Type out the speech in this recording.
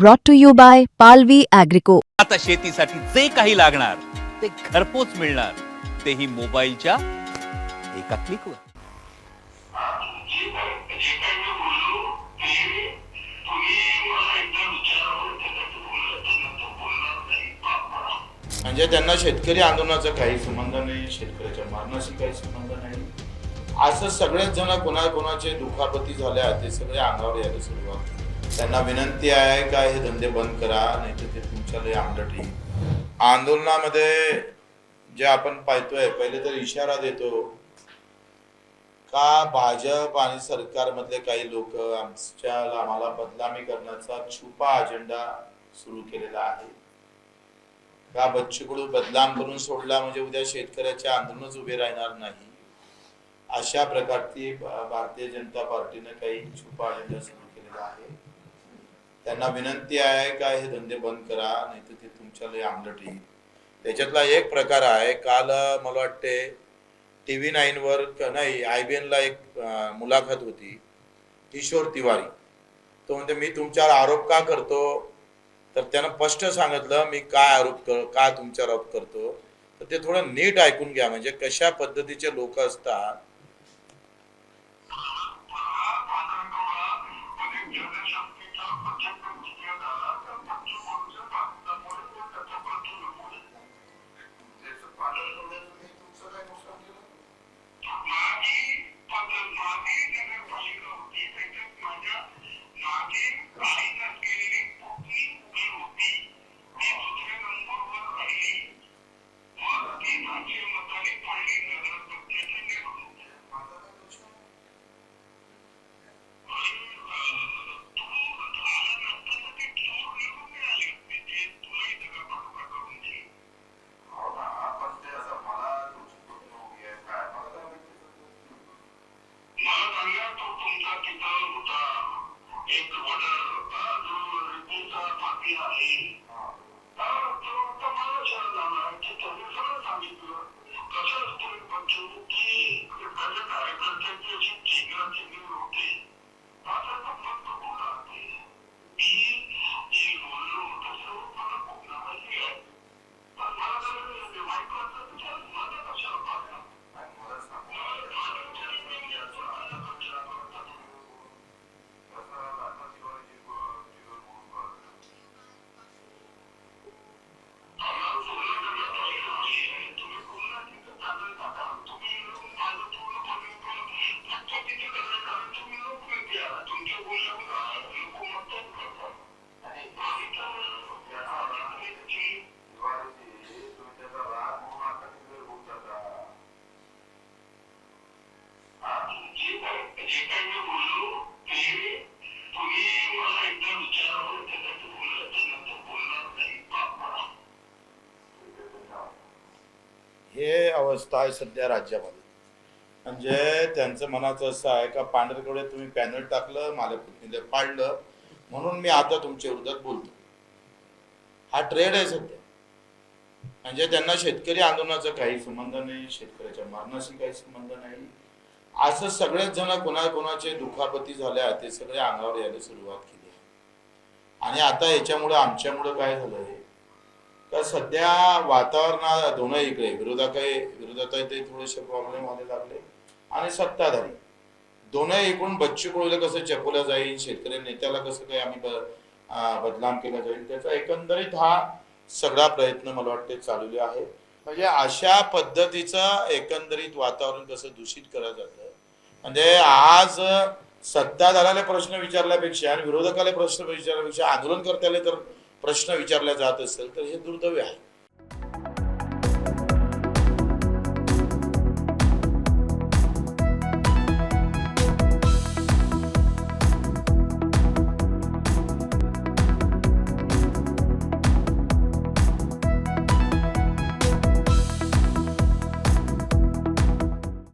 brought to you by Palvi Agrico. आता शेतीसाठी जे काही लागणार ते घरपोच मिळणार. तेही मोबाईलच्या एका क्लिकवर म्हणजे त्यांना शेतकरी आंदोलनाचा काही संबंध नाही शेतकऱ्याच्या मरणाशी काही संबंध नाही. असं सगळेच जण कोणा कोणाचे दुखापती झाल्या ते सगळे अंगावर यायला सुरुवात त्यांना विनंती आहे का हे धंदे बंद करा नाही तर ते तुमच्या लय आंबट येईल. आंदोलनामध्ये जे आपण पाहतोय पहिले तर इशारा देतो का भाजप आणि सरकारमधले काही लोक आमच्या आम्हाला बदनामी करण्याचा छुपा अजेंडा सुरू केलेला आहे. का बच्चू कडू बदनाम करून सोडला? म्हणजे उद्या शेतकऱ्याचे आंदोलनच उभे राहणार नाही. अशा प्रकारची भारतीय जनता पार्टीने काही छुपा अजेंडा सुरू केलेला आहे. त्यांना विनंती आहे का हे धंदे बंद करा नाही तर ते तुमच्या लय आंबलट येईल. त्याच्यातला एक प्रकार आहे काल मला वाटते टी व्ही नाईनवर नाही आय बी एनला एक मुलाखत होती किशोर तिवारी. तो म्हणते मी तुमच्यावर आरोप का करतो? तर त्यानं स्पष्ट सांगितलं मी काय आरोप कर का तुमच्यावर आरोप करतो? तर ते थोडं नीट ऐकून घ्या म्हणजे कशा पद्धतीचे लोक असतात. two, two. हे अवस्था आहे सध्या राज्यामध्ये. म्हणजे त्यांचं मनाचं असं आहे का पांढरकडे तुम्ही पॅनल टाकलं मला पुतणीला पाडलं म्हणून मी आता तुमच्या विरोधात बोलतो. हा ट्रेड आहे सध्या. म्हणजे त्यांना शेतकरी आंदोलनाचा काही संबंध नाही शेतकऱ्याच्या मरणाशी काही संबंध नाही. असं सगळेच जण कोणा कोणाचे दुखापती झाल्या ते सगळे अंगावर यायला सुरुवात केली. आणि आता याच्यामुळे आमच्यामुळे काय झालंय? तर सध्या वातावरण दोन्ही इकडे विरोधक विरोधात ते थोडेसे प्रॉब्लेम व्हायला लागले. आणि सत्ताधारी. दोन्ही एकूण बच्चू कडूला कसं चपवलं जाईल शेतकरी नेत्याला कसं काही आम्ही बदनाम केला जाईल त्याचा एकंदरीत हा सगळा प्रयत्न मला वाटते चालवले आहे. म्हणजे अशा पद्धतीचं एकंदरीत वातावरण कसं दूषित केलं जातं. म्हणजे आज सत्ताधाराला प्रश्न विचारल्यापेक्षा आणि विरोधकाला प्रश्न विचारल्यापेक्षा आंदोलनकर्त्याला तर प्रश्न विचारला जात असेल तर हे दुर्दैव आहे.